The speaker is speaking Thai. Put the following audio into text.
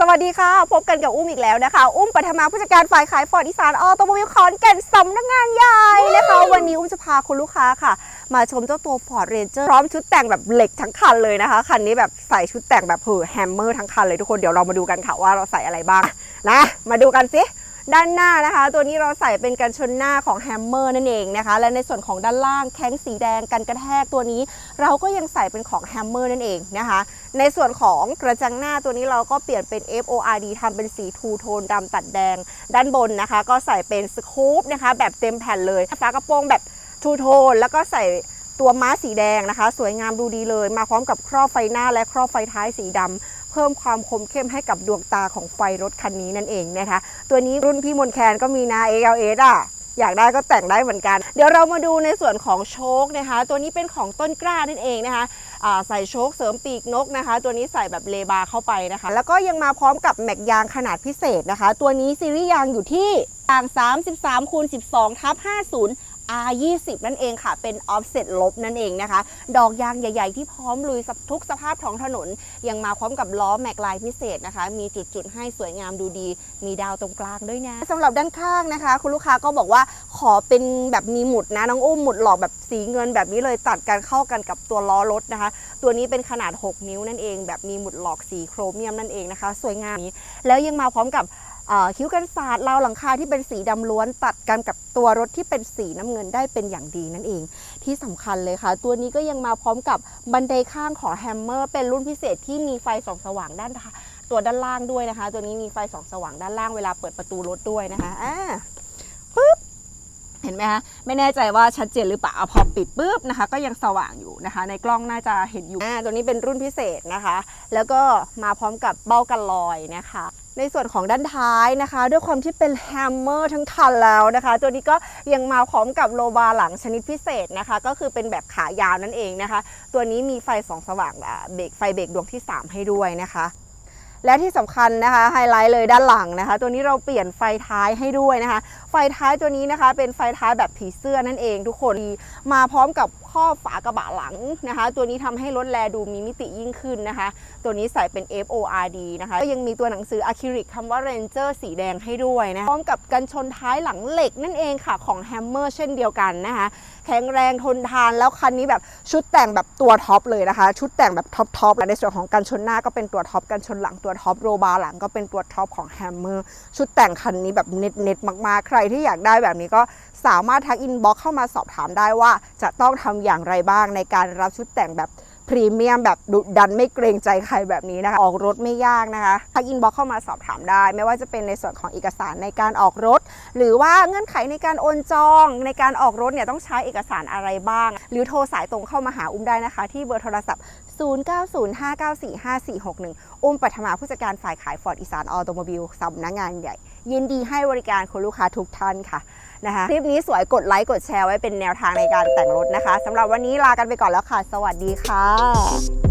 สวัสดีค่ะ พบกันกับอุ้มอีกแล้วนะคะ อุ้มปัทมาผู้จัดการฝ่ายขายฟอร์ดอีสานออโตโมบิลคอนแก่นสำนักงานใหญ่นะคะ วันนี้อุ้มจะพาคุณลูกค้าค่ะ มาชมเจ้าตัว Ford Ranger พร้อมชุดแต่งแบบเหล็กทั้งคันเลยนะคะ คันนี้แบบใส่ชุดแต่งแบบเหือแฮมเมอร์ทั้งคันเลยทุกคนเดี๋ยวเรามาดูกันค่ะว่าเราใส่อะไรบ้างนะ มาดูกันสิ ด้านหน้านะคะ ตัวนี้เราใส่เป็นกันชนหน้าของแฮมเมอร์นั่นเองนะคะ และในส่วนของด้านล่างแข้งสีแดงกันกระแทกตัวนี้ เราก็ยังใส่เป็นของแฮมเมอร์นั่นเองนะคะ ในส่วนของกระจังหน้าตัวนี้เราก็เปลี่ยนเป็น FORD ทำเป็นสีทูโทนดำตัดแดง ด้านบนนะคะ ก็ใส่เป็นสคูปนะคะ แบบเต็มแผ่นเลยฝากระโปรงแบบทูโทนแล้วก็ใส่ตัวม้าสีแดงนะคะ สวยงามดูดีเลย มาพร้อมกับครอบไฟหน้าและครอบไฟท้ายสีดำเพิ่มความคมเข้มให้กับดวงตาของไฟรถคันนี้นั่นเองนะคะ ตัวนี้รุ่นพี่มนแคนก็มีนะ ALS อะอยากได้ก็แต่งได้เหมือนกัน เดี๋ยวเรามาดูในส่วนของโชคนะคะ ตัวนี้เป็นของต้นกล้านั่นเองนะคะใส่โชคเสริมปีกนกนะคะ ตัวนี้ใส่แบบเลบาเข้าไปนะคะ แล้วก็ยังมาพร้อมกับแม็กยางขนาดพิเศษนะคะ ตัวนี้ซีรีส์ยางอยู่ที่ยาง 33คูณ12ทับ50 R20 นั่นเองค่ะ เป็น offset ลบนั่นเองนะคะ ดอกยางใหญ่ๆ ที่พร้อมลุยทุกสภาพท้องถนน ยังมาพร้อมกับล้อแม็กลายพิเศษนะคะ มีจุดๆ ให้สวยงามดูดี มีดาวตรงกลางด้วยนะสำหรับด้านข้างนะคะ คุณลูกค้าก็บอกว่าขอเป็นแบบมีหมุดนะ น้องอุ้มหมุดหลอกแบบสีเงินแบบนี้เลยตัดกันเข้ากันกับตัวล้อรถนะคะ ตัวนี้เป็นขนาด 6 นิ้วนั่นเอง แบบมีหมุดหลอกสีโครเมียมนั่นเองนะคะ สวยงามนี้แล้วยังมาพร้อมกับ คิ้วกันศาสตร์ราวหลังคาที่เป็นสีดำล้วนตัดกันกับตัวรถที่เป็นสีน้ำเงินได้เป็นอย่างดีนั่นเอง ที่สำคัญเลยค่ะ ตัวนี้ก็ยังมาพร้อมกับบันไดข้างของแฮมเมอร์เป็นรุ่นพิเศษที่มีไฟส่องสว่างด้านตัวด้านล่างด้วยนะคะ ตัวนี้มีไฟส่องสว่างด้านล่างเวลาเปิดประตูรถด้วยนะคะอ่าปึ๊บเห็นไหมคะไม่แน่ใจว่าชัดเจนหรือเปล่าพอปิดปุ๊บนะคะ ก็ยังสว่างอยู่นะคะ ในกล้องน่าจะเห็นอยู่อ่าตัวนี้เป็นรุ่นพิเศษนะคะ แล้วก็มาพร้อมกับเบ้ากันลอยนะคะ ในส่วนของด้านท้ายนะคะ ด้วยความที่เป็นแฮมเมอร์ทั้งคันแล้วนะคะ ตัวนี้ก็ยังมาพร้อมกับโลบาหลังชนิดพิเศษนะคะ ก็คือเป็นแบบขายาวนั่นเองนะคะ ตัวนี้มีไฟสองสว่างเบรกไฟเบรกดวงที่ 3 ให้ด้วยนะคะ และที่สำคัญนะคะไฮไลท์เลยด้านหลังนะคะ ตัวนี้เราเปลี่ยนไฟท้ายให้ด้วยนะคะ ไฟท้ายตัวนี้นะคะ เป็นไฟท้ายแบบผีเสื้อนั่นเองทุกคนมาพร้อมกับครอฝากระบะหลังนะคะ ตัวนี้ทำให้รถแลดูมีมิติยิ่งขึ้นนะคะ ตัวนี้ใส่เป็น FORD นะคะก็ยังมีตัวหนังสืออะคริลิกคำว่า Ranger สีแดงให้ด้วยนะพร้อมกับกันชนท้ายหลังเหล็กนั่นเองค่ะของ Hammer เช่นเดียวกันนะคะ แข็งแรงทนทาน แล้วคันนี้แบบชุดแต่งแบบตัวท็อปเลยนะคะ ชุดแต่งแบบท็อปท็อปในส่วนของกันชนหน้าก็เป็นตัวท็อปกันชนหลังตัวท็อปโรบาร์หลังก็เป็นตัวท็อปของแฮมเมอร์ชุดแต่งคันนี้แบบเน็ตเน็ตมากๆ ใครที่อยากได้แบบนี้ก็สามารถทักอินบ็อกเข้ามาสอบถามได้ว่าจะต้องทำอย่างไรบ้างในการรับชุดแต่งแบบ พรีเมียมแบบดุดันไม่เกรงใจใครแบบนี้นะคะ ออกรถไม่ยากนะคะทักอินบ็อกเข้ามาสอบถามได้ ไม่ว่าจะเป็นในส่วนของเอกสารในการออกรถ หรือว่าเงื่อนไขในการโอนจองในการออกรถเนี่ยต้องใช้เอกสารอะไรบ้าง หรือโทรสายตรงเข้ามาหาอุ้มได้นะคะ ที่เบอร์โทรศัพท์ 0905945461 อุ้มปัทมาผู้จัดการฝ่ายขายฟอร์ดอีสานออโตโมบิลสำนักงานใหญ่ ยินดีให้บริการคุณลูกค้าทุกท่านค่ะ นะคะ คลิปนี้สวยกดไลค์กดแชร์ไว้เป็นแนวทางในการแต่งรถนะคะสำหรับวันนี้ลากันไปก่อนแล้วค่ะ สวัสดีค่ะ